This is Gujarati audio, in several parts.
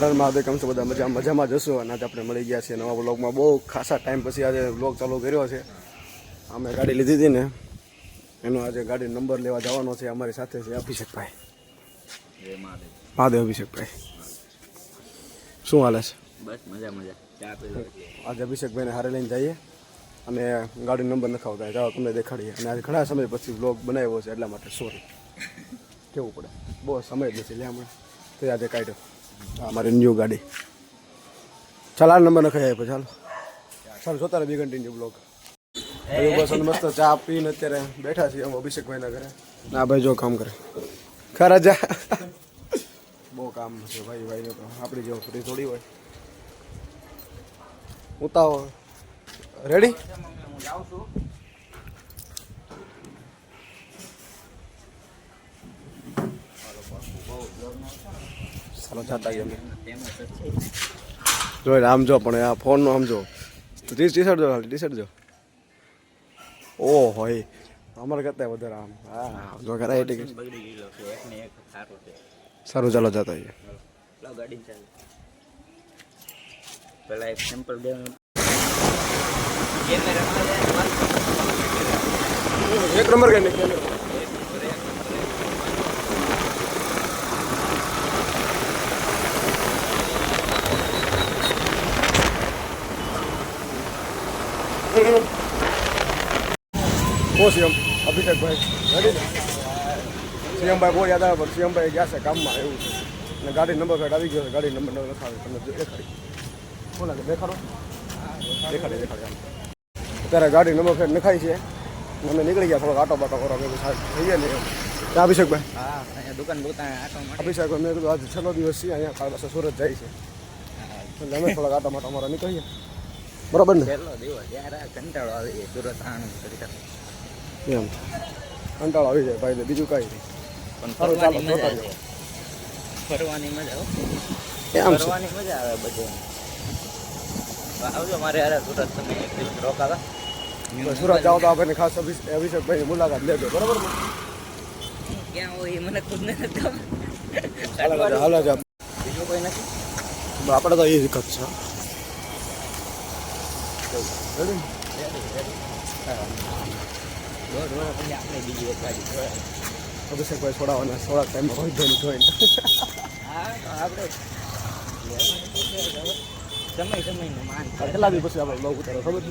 હરણ મહાદેવ કેમ છો બધા મજા મજામાં જશો અને આજે આપણે મળી ગયા છીએ નવા બ્લોગમાં બહુ ખાસા ટાઈમ પછી આજે બ્લોગ ચાલુ કર્યો છે. અમે ગાડી લીધી હતી ને એનો આજે ગાડી નંબર લેવા જવાનો છે અમારી સાથે છે અભિષેકભાઈ. મહાદેવ. અભિષેકભાઈ. શું હાલે છે? બસ મજા મજા. આજે અભિષેકભાઈને હારે લઈને જઈએ અને ગાડી નંબર નખાવતા જાઓ તમને દેખાડીએ. અને આજે ઘણા સમય પછી બ્લોગ બનાવ્યો છે એટલા માટે સોરી કેવું પડે? બહુ સમય નથી લે હમણાં તો આજે કાઢ્યો. આ મારી ન્યૂ ગાડી. ચાલ, આ નંબર નખાઈ આપ્યો, ચાલો. ચાલો, જોતા રહે બી કન્ટિન્યુ બ્લોગ હવે બસ મસ્ત, ચા પીને અત્યારે બેઠા છીએ અભિષેકભાઈ ના ઘરે. ના, ભાઈ જો કામ કરે. ખરા જા બહુ કામ છે ભાઈ ભાઈ તો આપણી જેવો ફ્રી થોડી હોય. ઉતાવો. રેડી હું જાઉં છું ચાલો જતા ગયા અમે. ફેમસ જોઈ આમ જો પણ આ ફોનનો આમ જો. ટી શર્ટ જો ટી શર્ટ જો. ઓ હોય. અમારે કરતા વધારે આમ. હા, જો કરાય ટિકિટ. સારો, ચાલો જતા આવીએ. પેલા એક સેમ્પલ દેવાનું એક નંબર કઈ ઓ સીએમ અભિષેકભાઈ રેડી ને સીએમભાઈ બહુ યાદ આવે પણ સીએમભાઈ ગયા છે કામમાં એવું છે. અને ગાડી નંબર પ્લેટ આવી ગયો છે ગાડી નંબર નવ લખાવે તમને દેખાડી. શું લાગે? દેખાડો. દેખાડી દેખાડી અત્યારે ગાડી નંબર પ્લેટ નખાઈ છે. અમે નીકળી ગયા થોડોક આટો બાટો કરો મેં થઈ જઈએ ને ત્યાં અભિષેકભાઈ હા અહીંયા દુકાન દુકાન આટો અભિષેકભાઈ મેં કીધું આજે છેલ્લો દિવસ છે અહીંયા કાલ પાસે સુરત જાય છે. એટલે અમે થોડાક આટો માટો અમારા નીકળીએ. બરાબર ને? છેલ્લો દિવસ યાર કંટાળો આવી સુરત આણંદ એમ. કંટાળો આવી જાય ભાઈ બીજું કાંઈ નહીં. પણ ફરવાની મજા આવે. ફરવાની મજા હો. ફરવાની મજા આવે બધે. આવજો મારે યાર સુરત તમે એક દિવસ રોકાવા. સુરત જાઓ તો આપણને ખાસ અભિષેક અભિષેકભાઈની મુલાકાત લેજો બરોબર ક્યાં હોય એ મને ખુદ નથી ખબર. હાલો જા બીજું કોઈ નથી? આપણે તો એ જ છે. રેડી ને? દોઢ વર્ષ પછી ટાઈમમાં રોહિતભાઈની જોઈન જોઈને આપણે દિવસ પછી આપણે બ્લોગ ઉતારો ખબર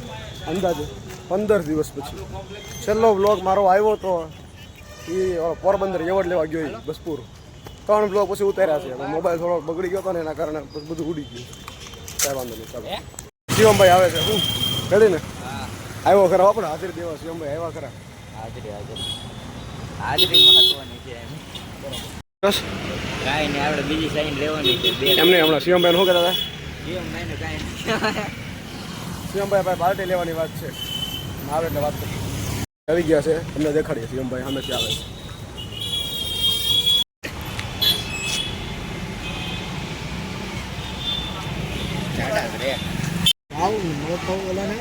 અંદાજે પંદર દિવસ પછી છેલ્લો બ્લોગ મારો આવ્યો તો એ પોરબંદર એવોર્ડ લેવા ગયો બસપુર ત્રણ બ્લોગ પછી ઉતાર્યા છે મોબાઈલ થોડો બગડી ગયો હતો ને એના કારણે બધું ઉડી ગયું કાંઈ વાંધો નહીં ચાલો? શિવમભાઈ આવે છે. શું રેડી આવ્યો ખરા આપણે હાજર દેવા શિવમભાઈ આવ્યા ખરા. હાજરી હાજરી. હાજરી મહત્વની છે એમ. બસ. કાંઈ નહીં આપણે બીજી સાઈન લેવાની છે બે. એમને હમણાં શિવમભાઈ શું કહેતા હતા? મહિને કાંઈ શિવમભાઈ ભાઈ પાર્ટી લેવાની વાત છે. આવે એટલે વાત કરી આવી ગયા છે. તમને દેખાડીએ શિવમભાઈ સામેથી આવે છે. આવું મોટો ઓલાને.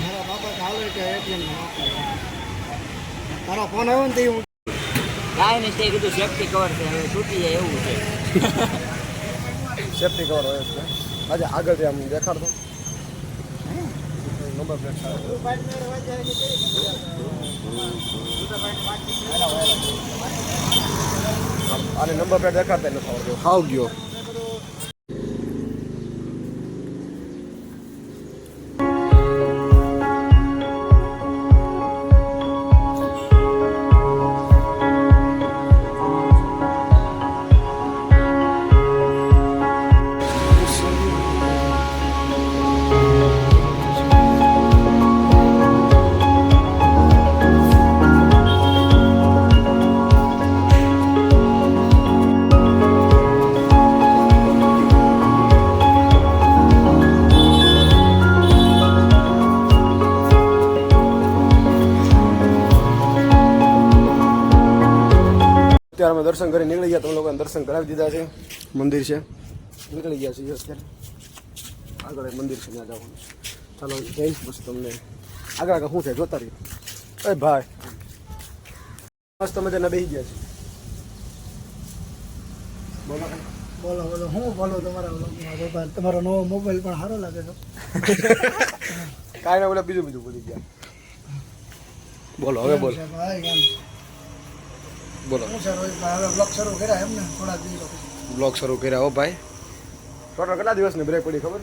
મારા બાપા ચાલે કે એટીએમ તારો ફોન આવ્યો ને તે હું કાંઈ નહીં તે કીધું સેફ્ટી કવર છે હવે તૂટી જાય એવું છે. સેફ્ટી કવર હોય છે. આજે આગળથી આમ દેખાડતો. નંબર પ્લેટ આને નંબર પ્લેટ દેખાડતા નથી આવડતો. ખાવ ગયો અત્યારે અમે દર્શન કરી નીકળી ગયા. તમે લોકોને દર્શન કરાવી દીધા છે. મંદિર છે. નીકળી ગયા છીએ અત્યારે. આગળ મંદિર છે ત્યાં જવાનું ચાલો જઈશ પછી તમને. આગળ આગળ શું છે? જોતા રહીએ અરે ભાઈ. મસ્ત મજાના બેસી ગયા છે. બોલો બોલો બોલો. હું બોલો તમારા તમારો નવો મોબાઈલ પણ સારો લાગે છે. કાંઈ ના બોલે બીજું બીજું બોલી ગયા. બોલો હવે બોલો. બોલો. શું સર હવે બ્લોગ શરૂ કર્યા એમ ને થોડા દિવસ બ્લોગ શરૂ કર્યા હો ભાઈ. ટોટલ કેટલા દિવસની બ્રેક પડી ખબર?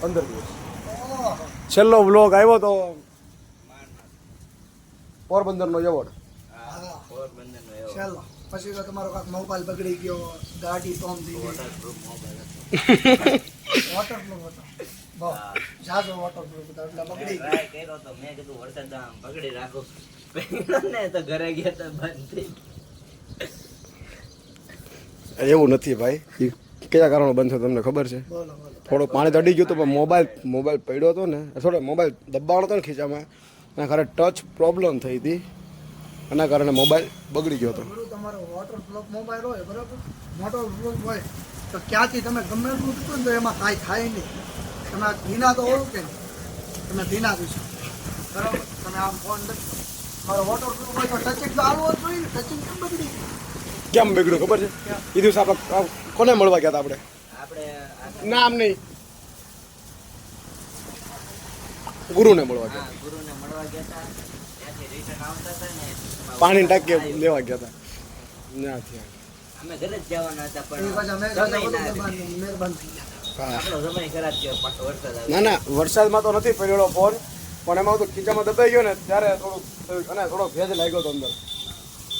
પંદર દિવસ. છેલ્લો બ્લોગ આવ્યો તો પોરબંદરનો એવોર્ડ. હા. ચાલો પછી તો તમારો કાંક મોબાઈલ બગડી ગયો ગાડી ટોમ થઈ ગઈ. વોટરપ્રૂફ મોબાઈલ હતો. વોટરપ્રૂફ હતો બહુ જાજો વોટરપ્રૂફ હતો એટલે બગડી ગયો. કર્યો તો મેં કીધું વરસાદ બગડી પકડી રાખો. ને તો ઘરે ગયા તો બંધ થઈ ગયું. એવું નથી ભાઈ. એ કયા કારણો બંધ થયો તમને ખબર છે? થોડો પાણી તડી ગયું હતું, પણ મોબાઈલ મોબાઈલ પડ્યો હતો ને, થોડો મોબાઈલ દબાણો હતો ને ખીચામાં, એના કારણે ટચ પ્રોબ્લેમ થઈ હતી. એના કારણે મોબાઈલ બગડી ગયો હતો. તમારો તો ક્યાંથી તમે ગમે તો એમાં કાંઈ થાય નહીં. તમે ધીના તો હોવ કે? તમે ધીના થશો બરાબર? તમે આમ ફોન મારો વોટરપ્રૂફ હોય તો ટચિંગ તો આવવો જોઈએ ટચિંગ કેમ બગડી? કેમ બગડ્યું ખબર છે? એ દિવસે આપણે કોને મળવા ગયા હતા આપણે? નામ નહીં. ગુરુને મળવા ગયા. ગુરુને મળવા ગયા હતા. ને પાણી ટાંકી. લેવા ગયા હતા. ત્યાંથી. અમે ઘરે જ જવાના હતા પણ ના ના ના વરસાદમાં તો નથી પડ્યો ફોન પણ એમાં તો ખીચામાં દબાઈ ગયો ને ત્યારે થોડુંક થયું અને થોડો ભેજ લાગ્યો હતો અંદર.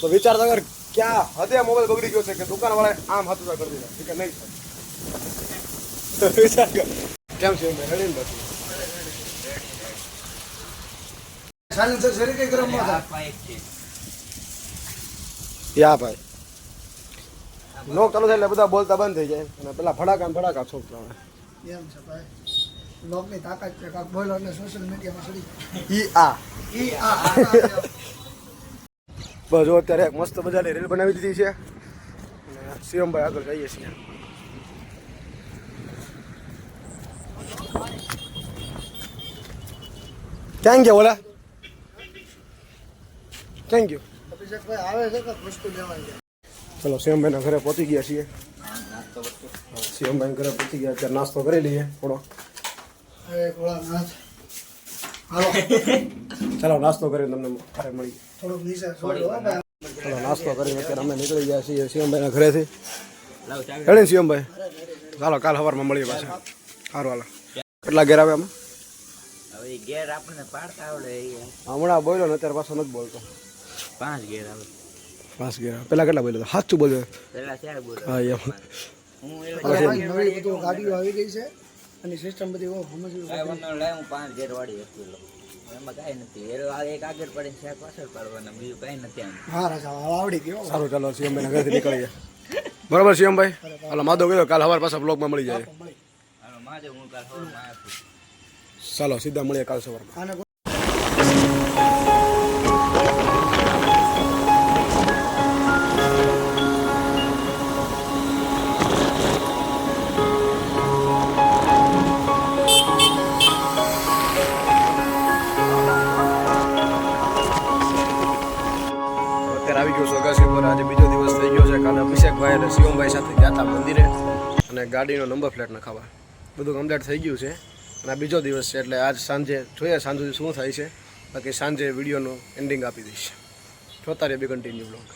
તો વિચાર વગર ક્યાં હદે મોબાઈલ બગડી ગયો છે કે દુકાન વાળા આમ હાથ ઉતા કરી દીધા? કે નહીં થાય. વિચાર કર. કેમ છે રેડી ને પછી સાયલેન્સર ગરમ ન યા ભાઈ. નો ચાલુ થાય એટલે બધા બોલતા બંધ થઈ જાય. અને પેલા ફડાકા ને ફડાકા છોકરા એમ છે ભાઈ. લોકની તાકાત છે કાંક બોલો એટલે સોશિયલ મીડિયામાં સડી ઈ આ. ઈ જો અત્યારે એક મસ્ત મજાની રેલ બનાવી દીધી છે. અને શિવમભાઈ આગળ જઈએ છીએ. ક્યાં ગયા ઓલા. ક્યાં ગયો અભિષેકભાઈ આવે છે કે વસ્તુ લેવા ગયા ચલો શિવમભાઈના ઘરે પહોંચી ગયા છીએ. નાસ્તો શિવમભાઈ ઘરે પહોંચી ગયા અત્યારે નાસ્તો કરી લઈએ થોડો. હાલો. ચાલો નાસ્તો કરીને તમને ઘરે મળી ચાલો નાસ્તો કરીને અત્યારે અમે નીકળી ગયા છીએ શિવમભાઈના ઘરેથી. લાવ હેડે શિવમભાઈ? ચાલો કાલ સવારમાં મળીએ પાછા. સારું હાલો. કેટલા ઘેર આવે આમાં? હવે ઈ ગેર આપણને પાડતા આવડે એ. હમણાં બોલ્યો ને અત્યારે પાછો નથી બોલતો. પાંચ ગેર આવે. પાંચ ઘેર પેલા કેટલા બોલ્યો સાચું બોલ્યો? હા એમ. ગાડીઓ આવી ગઈ છે અને સિસ્ટમ બધી પાંચ ગેર વાળી વસ્તુ એમાં કાંઈ નથી. એ આ એક આગળ પડે શાક પાછળ પાડવાના બીજું કાંઈ નથી આમ હા રાજા આવડી ગયો. સારું ચાલો શિવમભાઈના ઘરેથી નીકળીએ. બરાબર શિવમભાઈ હાલો માધવ કીધો કાલ સવાર પાછા બ્લોગમાં મળી જાય. હાલો માજે હું કાલ સવારમાં આવ્યો ચાલો સીધા મળીએ કાલ સવારમાં. આવી ગયો છું અગાસી પર. આજે બીજો દિવસ થઈ ગયો છે. કાલે અભિષેકભાઈ અને શિવમભાઈ સાથે ગયા હતા મંદિરે. અને ગાડીનો નંબર પ્લેટ નખાવા. બધું કમ્પ્લીટ થઈ ગયું છે. અને બીજો દિવસ છે એટલે આજ સાંજે જોઈએ સાંજ સુધી શું થાય છે. બાકી સાંજે વિડીયોનું એન્ડિંગ આપી દઈશ. જોતા રહે બી કન્ટિન્યુ બ્લોગ